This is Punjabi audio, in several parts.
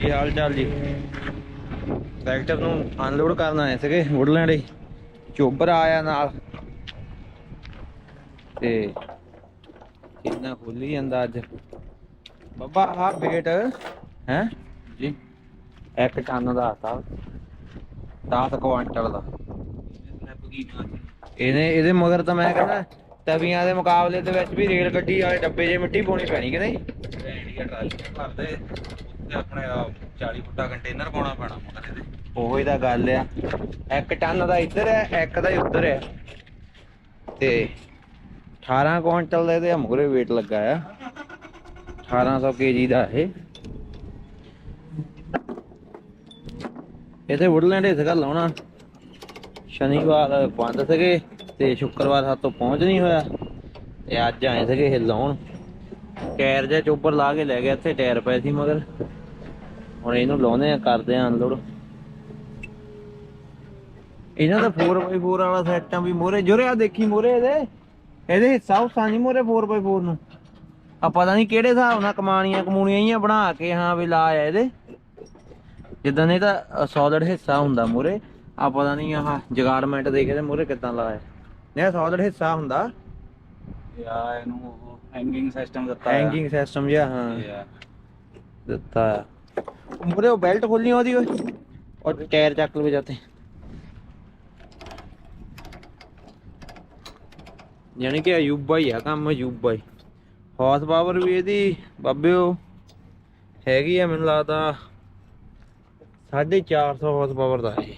ਕੀ ਹਾਲ ਚਾਲ ਜੀ? ਟਰੈਕਟਰ ਨੂੰ ਅਨਲੋਡ ਕਰਨ ਆਏ ਸੀਗੇ ਵੁੱਡਲੈਂਡ ਹੀ। ਚੋਬਰ ਆਇਆ ਨਾਲ। ਤੇ ਕਿੰਨਾ ਖੁੱਲੀ ਜਾਂਦਾ ਅੱਜ। ਬੱਬਾ ਆਹ ਵੇਟ ਹੈ? ਜੀ। ਇੱਕ ਟਨ ਦਾ ਆਤਾ 10 ਕੁਆਂਟਲ ਦਾ। ਇਹਨੇ ਇਹਦੇ ਮਗਰ ਤਾਂ ਮੈਂ ਕਹਿੰਦਾ ਤਵੀਆਂ ਦੇ ਮੁਕਾਬਲੇ ਦੇ ਵਿੱਚ ਵੀ ਰੇਲ ਗੱਡੀ ਵਾਲੇ ਡੱਬੇ 'ਚ ਮਿੱਟੀ ਪਾਉਣੀ ਪੈਣੀ ਕਿ ਨਹੀਂ? ਇੰਡੀਆ ਟਰਾਲੀ ਭਰਦੇ। ਉੱਤੇ ਆਪਣੇ 40 ਫੁੱਟਾ ਕੰਟੇਨਰ ਪਾਉਣਾ ਪੈਣਾ ਮਗਰ ਇਹਦੇ ਉਹੀ ਤਾਂ ਗੱਲ ਆ। ਇੱਕ ਟਨ ਦਾ ਇੱਧਰ ਹੈ ਇੱਕ ਦਾ ਹੀ ਉੱਧਰ ਹੈ। ਤੇ 18 ਕੁਇੰਟਲ ਦਾ ਇਹਦੇ ਮੂਰੇ weight ਲੱਗਾ ਆ। 1800 ਕੇਜੀ ਦਾ ਇਹ। ਇਹਦੇ ਵੁੱਡਲੈਂਡ ਸੀਗਾ ਲਾਉਣਾ। ਸ਼ਨੀਵਾਰ ਬੰਦ ਸੀਗੇ। ਤੇ ਸ਼ੁੱਕਰਵਾਰ ਸਾਤੋਂ ਪਹੁੰਚ ਨਹੀਂ ਹੋਇਆ। ਤੇ ਅੱਜ ਆਏ ਸੀਗੇ ਇਹ ਟਾਇਰ ਜਿਹਾ ਚੋਪਰ ਲਾ ਕੇ ਲੈ ਗਿਆ ਇੱਥੇ, ਟਾਇਰ ਪਏ ਸੀ ਮਗਰ। ਹੁਣ ਇਹਨੂੰ ਲਾਉਨੇ ਆ ਕਰਦੇ ਆ ਅਨਲੋਡ ਇਹਨਾਂ ਦਾ 4x4 ਵਾਲਾ ਸੈੱਟ ਆ ਵੀ ਮੋਰੇ। ਜੁਰੇ ਆ ਦੇਖੀ ਮੋਰੇ ਇਹਦੇ? ਇਹਦੇ ਹਿੱਸਾ ਹੁਸਾ ਨਹੀਂ ਮੋਰੇ 4x4 ਨੂੰ। ਆ ਪਤਾ ਨਹੀਂ ਕਿਹੜੇ ਹਿਸਾਬ ਨਾਲ ਕਮਾਣੀਆਂ ਕਮੂਣੀਆਂ ਹੀ ਬਣਾ ਕੇ, ਹਾਂ ਵੀ ਲਾ ਆ ਇਹਦੇ। ਜਿੱਦਾਂ ਨੇ ਤਾਂ ਹਿੱਸਾ ਹੁੰਦਾ ਮੋਰੇ। ਆ ਪਤਾ ਨਹੀਂ ਆਹ ਜਗਾਰਮੈਂਟ ਦੇ ਕੇ ਤੇ ਮੋਰੇ ਕਿੱਦਾਂ ਲਾਇਆ। ਨਹੀਂ ਸੋਲਿਡ ਹਿੱਸਾ ਹੁੰਦਾ। ਯਾ ਇਹਨੂੰ ਉਹ ਹੈਂਗਿੰਗ ਸਿਸਟਮ ਦਿੱਤਾ ਹੋਇਆ। ਹੈਂਗਿੰਗ ਸਿਸਟਮ ਜਿਹਾ ਹਾਂ। ਆ। ਦਿੱਤਾ ਮੋਰੇ ਉਹ ਬੈਲਟ ਖੋਲਣੀ ਉਹਦੀ ਓਏ। ਔਰ ਟਾਇਰ ਚੱਕ ਲਵੇ ਜਾਤੇ ਯਾਨੀ ਕਿ ਅਯੂਬਾ ਹੀ ਆ ਕੰਮ ਅਯੂਬਾ ਹੀ। ਹਾਰਸ ਪਾਵਰ ਵੀ ਇਹਦੀ ਬਾਬਿਓ ਹੈਗੀ ਆ ਮੈਨੂੰ ਲੱਗਦਾ। 450 ਹਾਰਸ ਪਾਵਰ ਦਾ ਇਹ।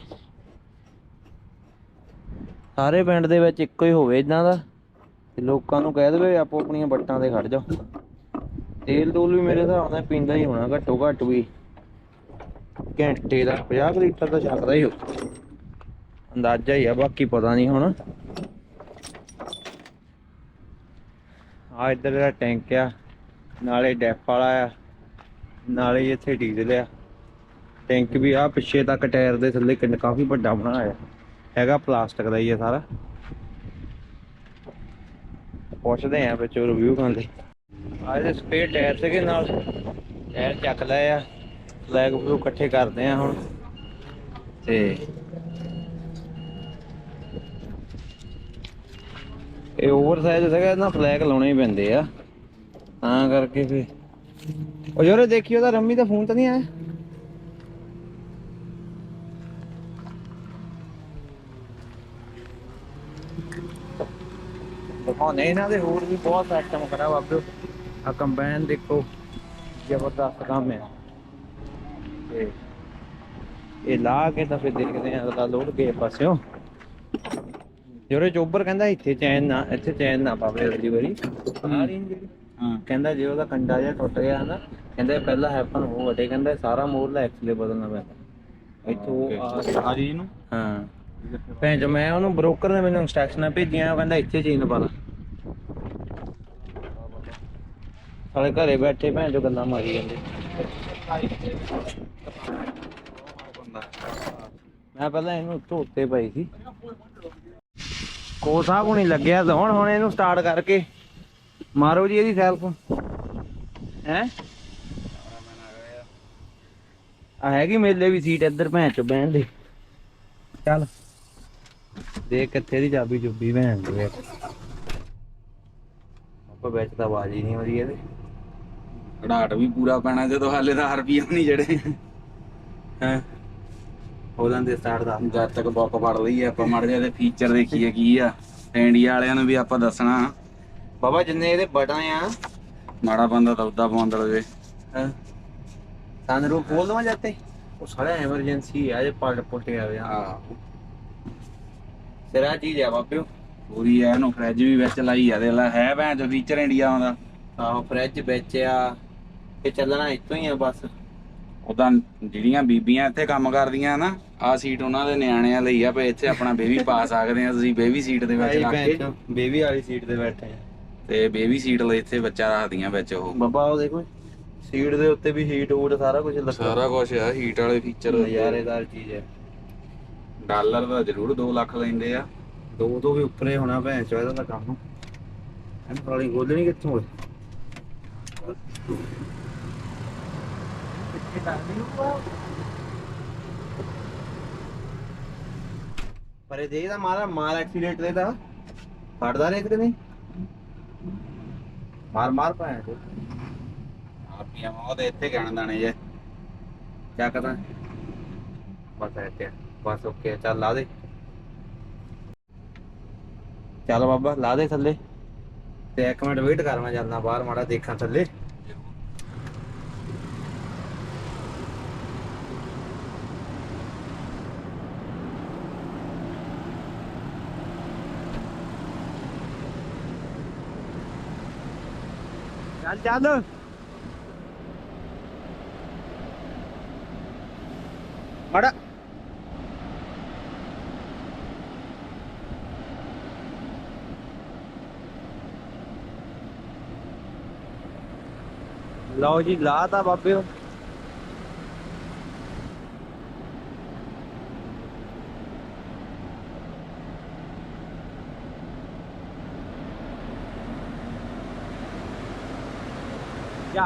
ਸਾਰੇ ਪਿੰਡ ਦੇ ਵਿੱਚ ਇੱਕੋ ਹੀ ਹੋਵੇ ਇਦਾਂ ਦਾ। ਤੇ ਲੋਕਾਂ ਨੂੰ ਕਹਿ ਦੇਵੇ ਆਪੋ ਆਪਣੀਆਂ ਬੱਟਾਂ ਤੇ ਖੜ ਜਾਓ। ਤੇਲ ਤੂਲ ਵੀ ਮੇਰੇ ਹਿਸਾਬ ਨਾਲ ਪੀਂਦਾ ਹੀ ਹੋਣਾ, ਘੱਟੋ ਘੱਟ ਵੀ। ਘੰਟੇ ਦਾ 50 ਕੁ ਲੀਟਰ ਤਾਂ ਛੱਕਦਾ ਹੀ ਹੋ ਅੰਦਾਜ਼ਾ ਹੀ ਆ, ਬਾਕੀ ਪਤਾ ਨਹੀਂ ਹੁਣ। ਆ ਇੱਧਰ ਦਾ ਟੈਂਕ ਆ, ਨਾਲੇ ਡੈਪ ਵਾਲਾ ਆ, ਨਾਲੇ ਇੱਥੇ ਡੀਜ਼ਲ ਆ। ਟੈਂਕ ਵੀ ਆ ਪਿੱਛੇ ਤੱਕ ਟਾਇਰ ਦੇ ਥੱਲੇ ਕਿੰਨਾ, ਕਾਫੀ ਵੱਡਾ ਬਣਾਇਆ। ਹੈਗਾ ਪਲਾਸਟਿਕ ਦਾ ਹੀ ਆ ਸਾਰਾ। ਪੁੱਛਦੇ ਆ ਵਿੱਚ ਰਿਵਿਊ ਕਰਦੇ ਆ ਇਹਦੇ ਸਪੇਅਰ ਟਾਇਰ ਸੀਗੇ ਨਾਲ। ਟਾਇਰ ਚੱਕ ਲਏ ਆ। ਫਲੈਗ ਫਲੂ ਇਕੱਠੇ ਕਰਦੇ ਆ ਹੁਣ। ਤੇ ਇਹ ਓਵਰਸਾਈਜ਼ ਸੀਗਾ ਨਾ ਫਲੈਗ ਲਾਉਣੇ ਹੀ ਪੈਂਦੇ ਆ। ਤਾਂ ਕਰਕੇ ਫੇ ਉਹ ਜੋਰੇ ਦੇਖੀ, ਉਹਦਾ ਰੰਮੀ ਦਾ ਫੋਨ ਤਾਂ ਨਹੀਂ ਆਇਆ? ਦਿਖਾਉਣੇ ਇਹਨਾਂ ਦੇ ਹੋਰ ਵੀ ਬਹੁਤ ਸਿਸਟਮ ਕਰਾ ਬਾਬਿਓ ਆ ਕੰਬਾਈਨ ਦੇਖੋ ਜ਼ਬਰਦਸਤ ਕੰਮ ਹੈ ਤੇ ਇਹ ਲਾ ਕੇ ਤਾਂ ਫਿਰ ਦੇਖਦੇ ਆ ਅਗਲਾ ਲੋਡ ਕੇ ਪਾਸਿਓ। ਜੋਰੇ ਚੋਬਰ ਕਹਿੰਦਾ ਇੱਥੇ ਚੈਨ ਨਾ ਇੱਥੇ ਚੈਨ ਨਾ ਪਾਵੇ ਅਗਲੀ ਵਾਰੀ। ਆ ਰਹੀ ਨੀ ਜਿਹੜੀ ਹਾਂ। ਕਹਿੰਦਾ ਜੇ ਉਹਦਾ ਕੰਡਾ ਜਿਹਾ ਟੁੱਟ ਗਿਆ ਨਾ ਕਹਿੰਦਾ ਪਹਿਲਾ ਹੈਪਨ ਹੋ ਵਟੇ ਕਹਿੰਦਾ ਸਾਰਾ ਮੋਰਲਾ ਐਕਸਲੇ ਬਦਲਣਾ ਪੈਂਦਾ। ਇੱਥੋਂ ਆ ਜੀ ਇਹਨੂੰ? ਹਾਂ। ਭੈਣ ਮੈਂ ਉਹਨੂੰ ਬ੍ਰੋਕਰ ਨੇ ਮੈਨੂੰ ਇੰਸਟਰਕਸ਼ਨਾਂ ਭੇਜੀਆਂ ਉਹ ਕਹਿੰਦਾ ਇੱਥੇ ਚੇਨ ਪਾ ਲਾ। ਸਾਲੇ ਘਰੇ ਬੈਠੇ ਭੈਣ ਚੋ ਗੱਲਾਂ ਮਾਰੀ ਜਾਂਦੇ। ਮੈਂ ਪਹਿਲਾਂ ਇਹਨੂੰ ਉੱਤੋਂ ਉੱਤੇ ਸੀ। ਕੋਸਾ ਕੋ ਲੱਗਿਆ ਤਾਂ ਹੁਣ ਹੁਣ ਇਹਨੂੰ ਸਟਾਰਟ ਕਰਕੇ। ਮਾਰੋ ਜੀ ਇਹਦੀ ਸੈਲਫ ਹੈ? ਆ ਹੈਗੀ ਮੇਲੇ ਵੀ ਸੀਟ ਇੱਧਰ ਭੈਣ ਚੋ ਬਹਿਣ ਦੀ। ਚੱਲ। ਦੇਖ ਕਿੱਥੇ ਦੀ ਚਾਬੀ ਚੁੱਬੀ ਭੈਣ ਦੀ। ਆਪਾਂ ਵਿੱਚ ਤਾਂ ਆਵਾਜ਼ ਹੀ ਨਹੀਂ ਆਉਂਦੀ ਇਹਦੇ। ਘੜਾਟ ਵੀ ਪੂਰਾ ਪੈਣਾ ਜਦੋਂ ਹਾਲੇ ਤਾਂ ਰੁਪਈਆ ਨਹੀਂ ਜਿਹੜੇ। ਹਾਂ? ਹੋ ਜਾਂਦੇ ਸਟਾਰਟ ਦਾ ਜਦ ਤੱਕ ਬੁੱਕ ਫੜ ਲਈ ਆਪਾਂ ਮੜ ਜਾ ਫੀਚਰ ਦੇਖੀਏ ਕੀ ਆ। ਇੰਡੀਆ ਵਾਲਿਆਂ ਨੂੰ ਵੀ ਆਪਾਂ ਦੱਸਣਾ। ਬਾਬਾ ਜਿੰਨੇ ਇਹਦੇ ਬਟਨ ਆ। ਮਾੜਾ ਬੰਦਾ ਤਾਂ ਉਦਾਂ ਪਾਉਂਦਾ ਲਵੇ ਹਾਂ? ਸਨਰੂਫ ਖੋਲ ਦਵਾਂ ਜਾਤੇ ਉਹ ਸਾਲਾ ਐਮਰਜੈਂਸੀ ਆ ਜੇ ਪਲਟ ਪੁੱਟ ਗਿਆ ਆ ਆ ਸਿਰਾ ਚੀਜ਼ ਆ ਬਾਬਿਓ ਪੂਰੀ ਐ ਇਹਨੂੰ ਫ੍ਰਿਜ ਵੀ ਵਿੱਚ ਲਾਈ ਆ ਦੇ ਲੈ ਹੈ ਭੈਣ ਜੋ ਫੀਚਰ ਇੰਡੀਆ ਆਉਂਦਾ ਆਹੋ ਫ੍ਰਿਜ ਵਿੱਚ ਆ। ਇਹ ਚੱਲਣਾ ਇੱਥੋਂ ਹੀ ਆ ਬਸ। ਉਦਾਂ ਜਿਹੜੀਆਂ ਬੀਬੀਆਂ ਇੱਥੇ ਕੰਮ ਕਰਦੀਆਂ ਨਾ ਆ ਸੀਟ ਉਹਨਾਂ ਦੇ ਨਿਆਣਿਆਂ ਲਈ ਆ ਭਈ ਇੱਥੇ ਆਪਣਾ ਬੇਬੀ ਪਾ ਸਕਦੇ ਆ ਤੁਸੀਂ ਬੇਬੀ ਸੀਟ ਦੇ ਵਿੱਚ ਰੱਖ ਕੇ। ਬੇਬੀ ਵਾਲੀ ਸੀਟ ਤੇ ਬੈਠੇ ਆ। ਤੇ ਬੇਬੀ ਸੀਟ ਲਈ ਇੱਥੇ ਬੱਚਾ ਰੱਖਦੀਆਂ ਵਿੱਚ ਉਹ। ਬਾਬਾ ਉਹ ਦੇਖੋ। ਸੀਟ ਦੇ ਉੱਤੇ ਵੀ ਹੀਟ ਹੂਟ ਸਾਰਾ ਕੁਝ ਲੱਗਾ। ਸਾਰਾ ਕੁਝ ਆ ਹੀਟ ਵਾਲੇ ਫੀਚਰ ਨਜ਼ਾਰੇਦਾਰ ਚੀਜ਼ ਹੈ ਡਾਲਰ ਦਾ ਜ਼ਰੂਰ 2 ਲੱਖ ਲੈਂਦੇ ਆ। ਦੋ ਤੋਂ ਵੀ ਉੱਪਰੇ ਹੋਣਾ ਭੈਣ ਚੋ ਇਹਦਾ ਤਾਂ ਕੰਮ। ਇਹਨੂੰ ਸਾਲੀ ਗੋਲਣੀ ਕਿੱਥੋਂ ਓਏ ਪਰ ਇਹ ਦੇਖਦਾ ਮਾਰਾ, ਮਾਰ ਐਕਸੀਡੈਂਟ ਦੇ ਫੜਦਾ ਰੇਤ ਕਿ ਨਹੀਂ। ਮਾਰ ਮਾਰ ਪਾਇਆ ਆਪੀਆਂ ਉਹ ਇੱਥੇ ਕਹਿਣ ਦਾਣੇ ਜੇ। ਕਿਆ ਬਸ ਐ ਬਸ ਓਕੇ ਚੱਲ ਲਾ ਦੇ। ਚੱਲ ਬਾਬਾ, ਲਾ ਦੇ ਥੱਲੇ। ਤੇ ਇੱਕ ਮਿੰਟ ਵੇਟ ਕਰ ਮੈਂ ਜਾਂਦਾ ਬਾਹਰ, ਮਾੜਾ ਦੇਖਾਂ ਥੱਲੇ। ਚੱਲ ਚੱਲ ਮੜਾ ਲਓ ਜੀ ਲਾਤਾ ਬਾਬਿਓ ਜਾ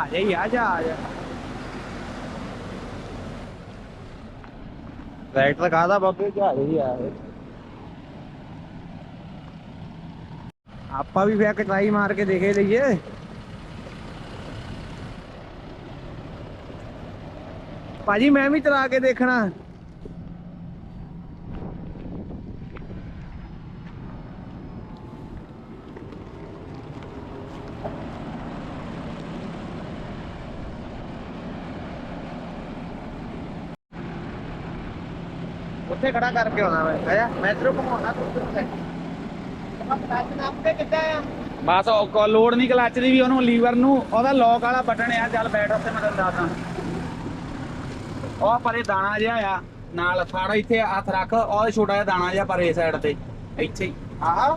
ਜਾ ਜਾ ਜਾ ਜਾ। ਰਾਈਟ ਲਗਾ ਦਾ ਬਾਬੇ ਜਾ ਰਹੀ ਆ। ਆਪਾਂ ਵੀ ਫੇਰ ਕਟਾਈ ਮਾਰ ਕੇ ਦੇਖੇ ਲਈਏ। ਭਾਜੀ ਮੈਂ ਵੀ ਚਲਾ ਕੇ ਦੇਖਣਾ। ਉੱਥੇ ਖੜਾ ਕਰਕੇ ਆਉਣਾ ਮੈਂ ਆਇਆ ਮੈਂ ਇਧਰੋਂ ਘੁਮਾਉਣਾ ਤੂੰ ਲੈ ਬਸ ਉਹ ਕੋ- ਲੋਡ ਨਹੀਂ ਕਲੱਚ ਦੀ ਵੀ ਉਹਨੂੰ ਲੀਵਰ ਨੂੰ ਉਹਦਾ ਲੌਕ ਵਾਲਾ ਬਟਨ ਆ ਚੱਲ ਬੈਠ ਉੱਤੇ ਮੈਂ ਤੈਨੂੰ ਦੱਸਦਾ। ਉਹ ਪਰੇ ਦਾਣਾ ਜਿਹਾ ਆ ਨਾਲ ਫੜ ਇੱਥੇ ਹੱਥ ਰੱਖ ਉਹ ਛੋਟਾ ਜਿਹਾ ਦਾਣਾ ਜਿਹਾ ਪਰੇ ਸਾਈਡ ਤੇ ਇੱਥੇ ਹੀ। ਆਹ।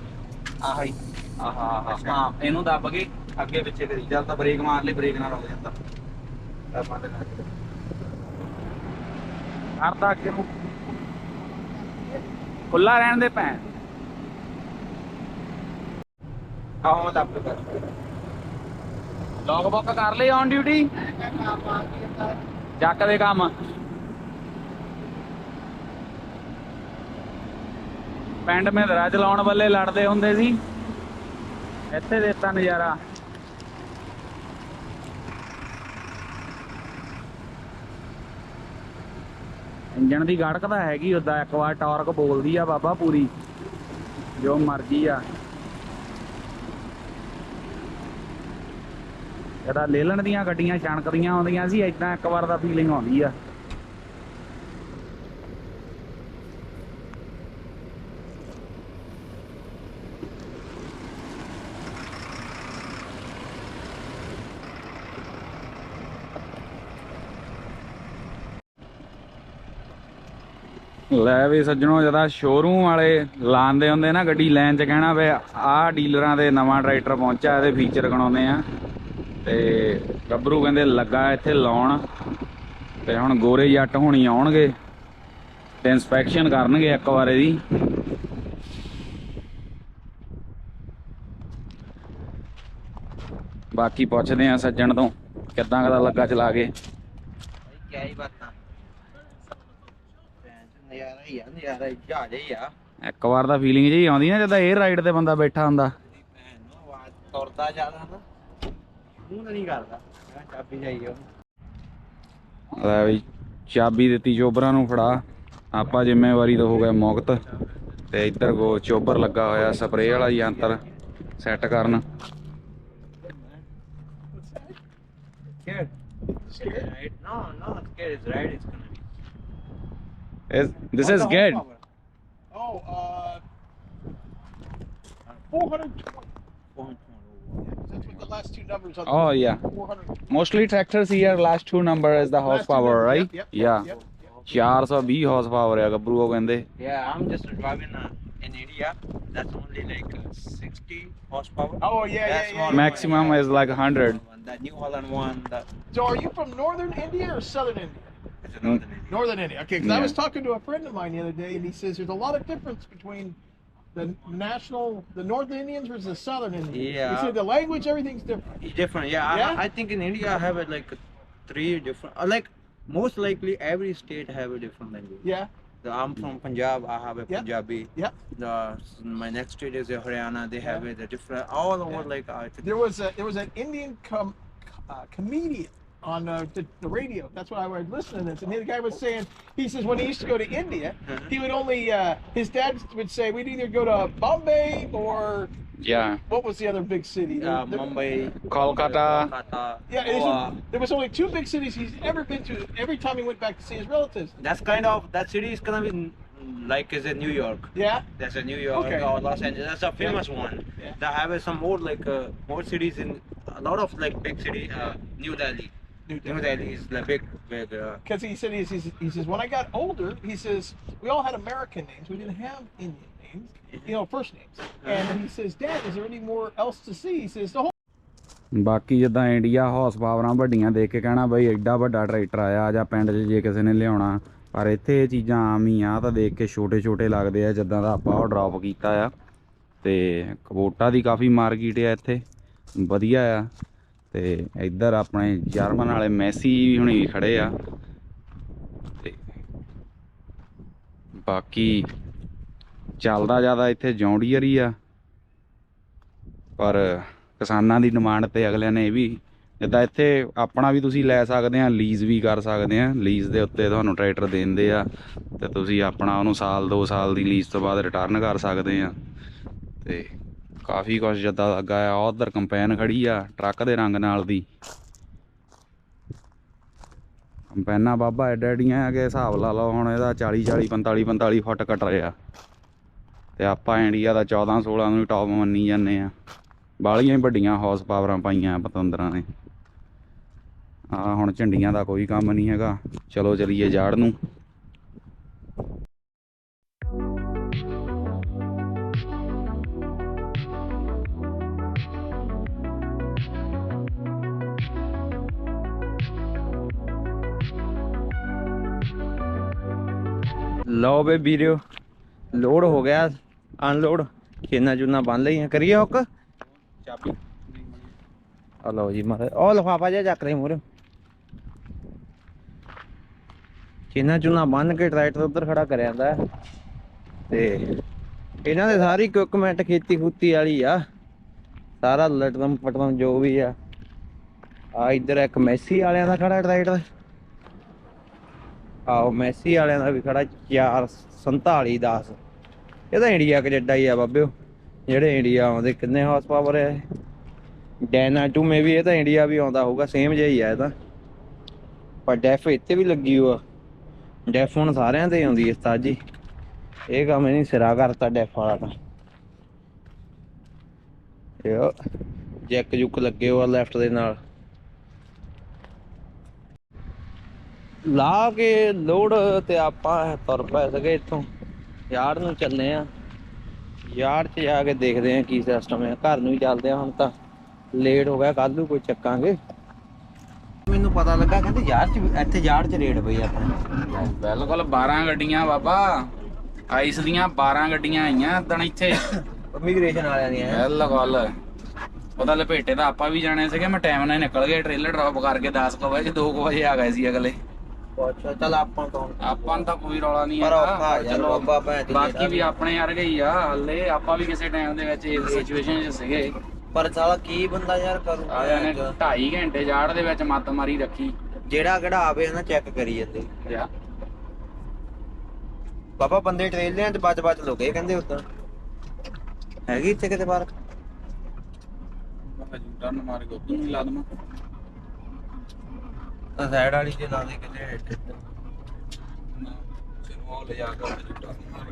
ਆਹ ਹੀ। ਆਹ ਆਹ ਹਾਂ ਇਹਨੂੰ ਦੱਬ ਕੇ ਅੱਗੇ ਪਿੱਛੇ ਕਰੀ ਚੱਲ ਤਾਂ ਬ੍ਰੇਕ ਮਾਰ ਲਈ ਬ੍ਰੇਕ ਨਾਲ ਰੁਕ ਜਾਂਦਾ। ਕਰਦਾ ਅੱਗੇ ਨੂੰ ਖੁੱਲਾ ਰਹਿਣ ਦੇ ਭੈਣ। ਮੈਂ ਦੱਬ ਕੇ ਲੌਗ ਬੁੱਕ ਕਰ ਲਈ ਔਨ ਡਿਊਟੀ ਚੱਕ ਦੇ ਕੰਮ। ਪਿੰਡ ਮਹਿੰਦਰਾ ਚਲਾਉਣ ਵੱਲੇ ਲੜਦੇ ਹੁੰਦੇ ਸੀ। ਇੱਥੇ ਦਿੱਤਾ ਨਜ਼ਾਰਾ। ਇੰਜਣ ਦੀ ਗੜਕ ਤਾਂ ਹੈਗੀ ਉਦਾਂ ਇੱਕ ਵਾਰ ਟਾਰਕ ਬੋਲਦੀ ਆ ਬਾਬਾ ਪੂਰੀ। ਜੋ ਮਰਜ਼ੀ ਆ। ਇਹਦਾ ਲੇਲਣ ਦੀਆਂ ਗੱਡੀਆਂ ਛਣਕਦੀਆਂ ਆਉਂਦੀਆਂ ਸੀ ਇਦਾਂ ਇੱਕ ਵਾਰ ਦਾ ਫੀਲਿੰਗ ਆਉਂਦੀ ਆ। ਲੈ ਵੀ ਸੱਜਣੋ ਜਦਾ ਸ਼ੋਰੂਮ ਵਾਲੇ ਲਾਉਂਦੇ ਹੁੰਦੇ ਨਾ ਗੱਡੀ ਲੈਣ ਚ ਕਹਿਣਾ ਵੇ ਆਹ ਡੀਲਰਾਂ ਦੇ ਨਵਾਂ ਟਰੈਕਟਰ ਪਹੁੰਚਿਆ, ਇਹਦੇ ਫੀਚਰ ਗਣਾਉਂਦੇ ਆ। ਤੇ ਗੱਭਰੂ ਕਹਿੰਦੇ ਲੱਗਾ ਇੱਥੇ ਲਾਉਣ, ਤੇ ਹੁਣ ਗੋਰੇ ਜੱਟ ਹੋਣੀ ਆਉਣਗੇ, ਤੇ ਇਨਸਪੈਕਸ਼ਨ ਕਰਨਗੇ ਇੱਕ ਵਾਰ ਇਹਦੀ। ਬਾਕੀ ਪੁੱਛਦੇ ਆ ਸੱਜਣ ਤੋਂ, ਕਿੱਦਾਂ ਕਦਾ ਲੱਗਾ ਚਲਾ ਕੇ? ਕਿਆ ਬਾਤਾਂ। ਹੀ ਆ ਨਜ਼ਾਰਾ ਹੀ ਜਾ ਜਾਈ ਆ ਇੱਕ ਵਾਰ ਦਾ ਫੀਲਿੰਗ ਜਿਹੀ ਆਉਂਦੀ ਨਾ ਜਦੋਂ 에ਅਰ ਰਾਈਡ ਤੇ ਬੰਦਾ ਬੈਠਾ ਹੁੰਦਾ ਭੈਣ ਨੂੰ ਆਵਾਜ਼ ਤੁਰਦਾ ਜ਼ਿਆਦਾ ਨਾ ਮੂੰਹ ਤਾਂ ਨਹੀਂ ਕਰਦਾ ਮੈਂ ਚਾਬੀ ਜਾਈਓ ਲੈ ਵੀ ਚਾਬੀ ਦਿੱਤੀ ਚੋਬਰਾਂ ਨੂੰ ਫੜਾ ਆਪਾਂ ਜ਼ਿੰਮੇਵਾਰੀ ਤੋਂ ਹੋ ਗਏ ਮੁਕਤ ਤੇ ਇੱਧਰ ਕੋ ਚੋਬਰ ਲੱਗਾ ਹੋਇਆ ਸਪਰੇਅ ਵਾਲਾ ਯੰਤਰ ਸੈੱਟ ਕਰਨ Scared? Scared, right? No, no, scared. It's right. It's gonna be. ਇਸ this is good Oh, uh, 420. That's what the last two numbers on the Oh, yeah. 400. Mostly tractors here last two number is the horse Last two power numbers, right yep, yep, yeah yep, 420 horse power ਆ ਗੱਭਰੂ ਉਹ ਕਹਿੰਦੇ Yeah, I'm just driving uh, in India. That's only like uh, 60 horsepower. Oh, yeah, yeah, That's yeah, one. yeah. Maximum is like 100. The New Holland one. The, So are you from northern India or southern India? It's northern India. Northern India. Okay, because I was talking to a friend of mine the other day, and he says there's a lot of difference between the national, the northern Indians versus the southern Indians. Yeah. He said the language, everything's different. Different. Yeah, Yeah? I, I think in India I have it like three different. Uh, like most likely every state have a different language. Yeah. So I'm from Punjab. I have a Yeah. Punjabi. Yeah. The my next state is Haryana. They have it a different all over Yeah. like uh, I think. There was a, there was an Indian com, uh, comedian on uh, the, the radio. That's why I was listening to this. And the guy was saying, he says when he used to go to India, he would only, uh, his dad would say, we'd either go to Bombay or Yeah. what was the other big city? Uh, There- there- Mumbai, Kolkata. Kolkata. Yeah, it Goa. was- there was only two big cities he's ever been to. Every time he went back to see his relatives. That's kind of that city is gonna be mm, like is in New York? Yeah. There's a New York Okay. or Los Angeles. That's a famous one. Yeah. They have uh, some more like uh, more cities in a lot of like big city. Uh, New Delhi. New Delhi is the big big. Uh, Because he said, he says, he says, when I got older, he says, we all had American names. We didn't have Indian names, you know, first names. And he says, Dad, is there any more else to see? He says, the whole ਬਾਕੀ ਜਿੱਦਾਂ ਇੰਡੀਆ ਹਾਰਸ ਪਾਵਰਾਂ ਵੱਡੀਆਂ ਦੇਖ ਕੇ ਕਹਿਣਾ ਬਈ ਐਡਾ ਵੱਡਾ ਟਰੈਕਟਰ ਆਇਆ ਜਾਂ ਪਿੰਡ 'ਚ ਜੇ ਕਿਸੇ ਨੇ ਲਿਆਉਣਾ ਪਰ ਇੱਥੇ ਇਹ ਚੀਜ਼ਾਂ ਆਮ ਹੀ ਆ ਤਾਂ ਦੇਖ ਕੇ ਛੋਟੇ ਛੋਟੇ ਲੱਗਦੇ ਆ ਜਿੱਦਾਂ ਦਾ ਆਪਾਂ ਉਹ ਡ੍ਰੌਪ ਕੀਤਾ ਆ ਤੇ ਕਬੋਟਾ ਦੀ ਕਾਫੀ ਮਾਰਕੀਟ ਆ ਇੱਥੇ ਵਧੀਆ ਆ ਤੇ ਇੱਧਰ ਆਪਣੇ ਜਰਮਨ ਵਾਲੇ ਮੈਸੀ ਹੁਣੀ ਖੜੇ ਆ। ਤੇ ਬਾਕੀ ਚੱਲਦਾ ਜ਼ਿਆਦਾ ਇੱਥੇ ਜੌਂਡੀਅਰ ਹੀ ਆ। ਪਰ ਕਿਸਾਨਾਂ ਦੀ ਡਿਮਾਂਡ ਤੇ ਅਗਲਿਆਂ ਨੇ ਇਹ ਵੀ ਜਿੱਦਾਂ ਇੱਥੇ ਆਪਣਾ ਵੀ ਤੁਸੀਂ ਲੈ ਸਕਦੇ ਆ ਲੀਜ਼ ਵੀ ਕਰ ਸਕਦੇ ਆ। ਲੀਜ਼ ਦੇ ਉੱਤੇ ਤੁਹਾਨੂੰ ਟਰੈਕਟਰ ਦਿੰਦੇ ਆ ਤੇ ਤੁਸੀਂ ਆਪਣਾ ਉਹਨੂੰ ਸਾਲ 2 ਸਾਲ ਦੀ ਲੀਜ਼ ਤੋਂ ਬਾਅਦ ਰਿਟਰਨ ਕਰ ਸਕਦੇ ਆ। ਤੇ ਕਾਫੀ ਕੁਝ ਜਿੱਦਾਂ ਲੱਗਾ ਆ, ਉਧਰ ਕੰਪੈਨ ਖੜੀ ਆ, ਟਰੱਕ ਦੇ ਰੰਗ ਨਾਲ ਦੀ। ਕੰਪੈਨਾ ਬਾਬਾ ਐਡਾ ਐਡੀਆਂ ਆ ਕਿ ਹਿਸਾਬ ਲਾ ਲਓ ਹੁਣ ਇਹਦਾ 40 40 45 45 ਫੁੱਟ ਕੱਟ ਰਿਹਾ। ਤੇ ਆਪਾਂ ਇੰਡੀਆ ਦਾ 14 16 ਨੂੰ ਟੌਪ ਮੰਨੀ ਜਾਂਦੇ ਆ। ਬਾਲੀਆਂ ਹੀ ਵੱਡੀਆਂ ਹਾਰਸ ਪਾਵਰਾਂ ਪਾਈਆਂ ਪਤੰਦਰਾਂ ਨੇ। ਆ ਹੁਣ ਝੰਡੀਆਂ ਦਾ ਕੋਈ ਕੰਮ ਨਹੀਂ ਹੈਗਾ। ਚਲੋ ਚਲੀਏ ਜਾੜ ਨੂੰ। ਲਓ ਵੇ ਵੀਰਿਓ ਲੋਡ ਹੋ ਗਿਆ। ਅਨਲੋਡ ਚੇਨਾ ਚੂਨਾ ਬੰਨ ਲਈਆਂ। ਕਰੀਏ ਹੁੱਕ? ਚਾਬੀ। ਆ ਲਓ ਜੀ ਮਾਰੇ ਉਹ ਲਫਾਫਾ ਜਿਹਾ ਚੱਕ ਰਹੀ ਮੂਰੇ ਚੇਨਾ ਚੂਨਾ ਬੰਨ ਕੇ ਟਰੈਕਟਰ ਉੱਧਰ ਖੜਾ ਕਰਿਆ ਜਾਂਦਾ। ਤੇ ਇਹਨਾਂ ਦੇ ਸਾਰੀ ਇਕਵਿਪਮੈਂਟ ਖੇਤੀ ਖੂਤੀ ਵਾਲੀ ਆ। ਸਾਰਾ ਲਟਰਮ ਪਟਰਮ ਜੋ ਵੀ ਆ। ਆ ਇੱਧਰ ਇੱਕ ਮੈਸੀ ਵਾਲਿਆਂ ਦਾ ਖੜਾ ਟਰੈਕਟਰ। ਆਓ ਮੈਸੀ ਵਾਲਿਆਂ ਦਾ ਵੀ ਖੜਾ 447 10 ਇਹ ਤਾਂ ਇੰਡੀਆ ਕੈਨੇਡਾ ਹੀ ਆ ਬਾਬਿਓ। ਜਿਹੜੇ ਇੰਡੀਆ ਆਉਂਦੇ ਕਿੰਨੇ ਹਾਰਸ ਪਾਵਰ ਹੈ ਡੈਨਾ 2 ਮੇ ਵੀ, ਇਹ ਤਾਂ ਇੰਡੀਆ ਵੀ ਆਉਂਦਾ ਹੋਊਗਾ ਸੇਮ ਜਿਹਾ ਹੀ ਆ ਇਹ ਤਾਂ। ਪਰ ਡੈਫ ਇੱਥੇ ਵੀ ਲੱਗੀ ਹੋਆ। ਡੈਫ ਹੁਣ ਸਾਰਿਆਂ ਤੇ ਆਉਂਦੀ ਹੈ ਉਸਤਾਦ। ਜੀ ਇਹ ਕੰਮ ਨਹੀਂ ਸਿਰਾ ਕਰਤਾ ਡੈਫ ਵਾਲਾ ਤਾਂ। ਯੋ ਜੈਕ ਜੁਕ ਲੱਗੇ ਹੋਆ ਲੈਫਟ ਦੇ ਨਾਲ। ਲਾ ਕੇ ਲੋਡ ਤੇ ਆਪਾਂ ਤੁਰ ਪੈ ਸਕੇ ਇੱਥੋਂ। ਯਾਰ ਨੂੰ ਚੱਲੇ ਆ। ਯਾਰ 'ਚ ਜਾ ਕੇ ਦੇਖਦੇ ਆ ਕੀ ਸਿਸਟਮ ਹੈ ਘਰ ਨੂੰ ਹੀ ਚੱਲਦੇ ਆ ਹੁਣ ਤਾਂ। ਲੇਟ ਹੋ ਗਿਆ ਕੱਲ ਨੂੰ ਕੋਈ ਚੱਕਾਂਗੇ। ਮੈਨੂੰ ਪਤਾ ਲੱਗਾ ਕਹਿੰਦੇ ਯਾਰ 'ਚ ਇੱਥੇ ਯਾਰ 'ਚ ਰੇਡ ਪਈ ਆਪਣੇ। ਬਿਲਕੁਲ 12 ਗੱਡੀਆਂ ਬਾਬਾ। ਆਈਸ ਦੀਆਂ 12 ਗੱਡੀਆਂ ਆਈਆਂ ਇਦਣ ਇੱਥੇ। ਇਮੀਗ੍ਰੇਸ਼ਨ ਵਾਲਿਆਂ ਦੀਆਂ। ਬਿਲਕੁਲ। ਉਹਦਾ ਲਪੇਟੇ ਤਾਂ ਆਪਾਂ ਵੀ ਜਾਣੇ ਸੀਗੇ ਮੈਂ ਟਾਈਮ ਨਾਲ ਨਿਕਲ ਗਿਆ ਟ੍ਰੇਲਰ ਡ੍ਰੌਪ ਕਰਕੇ 10 ਕੁ ਵਜੇ 2 ਵਜੇ ਆ ਗਏ ਸੀ ਅਗਲੇ। ਅੱਛਾ ਚੱਲ ਆਪਾਂ ਤੋਂ ਆਪਾਂ ਨੂੰ ਤਾਂ ਕੋਈ ਰੌਲਾ ਨਹੀਂ ਪਰ ਔਖਾ ਯਾਰ ਚਲੋ ਬਾਬਾ ਭੈਣ ਦੀ ਬਾਕੀ ਵੀ ਆਪਣੇ ਵਰਗੇ ਹੀ ਆ ਹੱਲੇ ਆਪਾਂ ਵੀ ਕਿਸੇ ਟਾਈਮ ਦੇ ਵਿੱਚ ਇਸ ਸਿਚੁਏਸ਼ਨ 'ਚ ਸੀਗੇ। ਪਰ ਸਾਲਾ ਕੀ ਬੰਦਾ ਯਾਰ ਕਰੂਗਾ ਆਇਆ ਨੇ 2.5 ਘੰਟੇ ਜਾੜ ਦੇ ਵਿੱਚ ਮੱਤ ਮਾਰੀ ਰੱਖੀ। ਜਿਹੜਾ ਕਿਹੜਾ ਆਵੇ ਨਾ ਚੈੱਕ ਕਰੀ ਜਾਂਦੇ। ਬਾਬਾ ਬੰਦੇ ਟ੍ਰੇਲਿਆਂ 'ਚ ਬਚ ਬਚ ਲੋਗੇ ਕਹਿੰਦੇ ਉਦਾਂ। ਹੈਗੀ ਇੱਥੇ ਕਿਤੇ ਪਾਰਕ ਟਰਨ ਮਾਰ ਕੇ ਉਦੋਂ ਹੀ ਲਾ ਦਮਾ ਤਾਂ ਸਾਈਡ ਵਾਲੀ ਦੇ ਲਾ ਦੇ ਕਿਤੇ। ਸਿਰੋਂ ਲੈ ਜਾ ਕੇ ਟਰਨ ਮਾਰ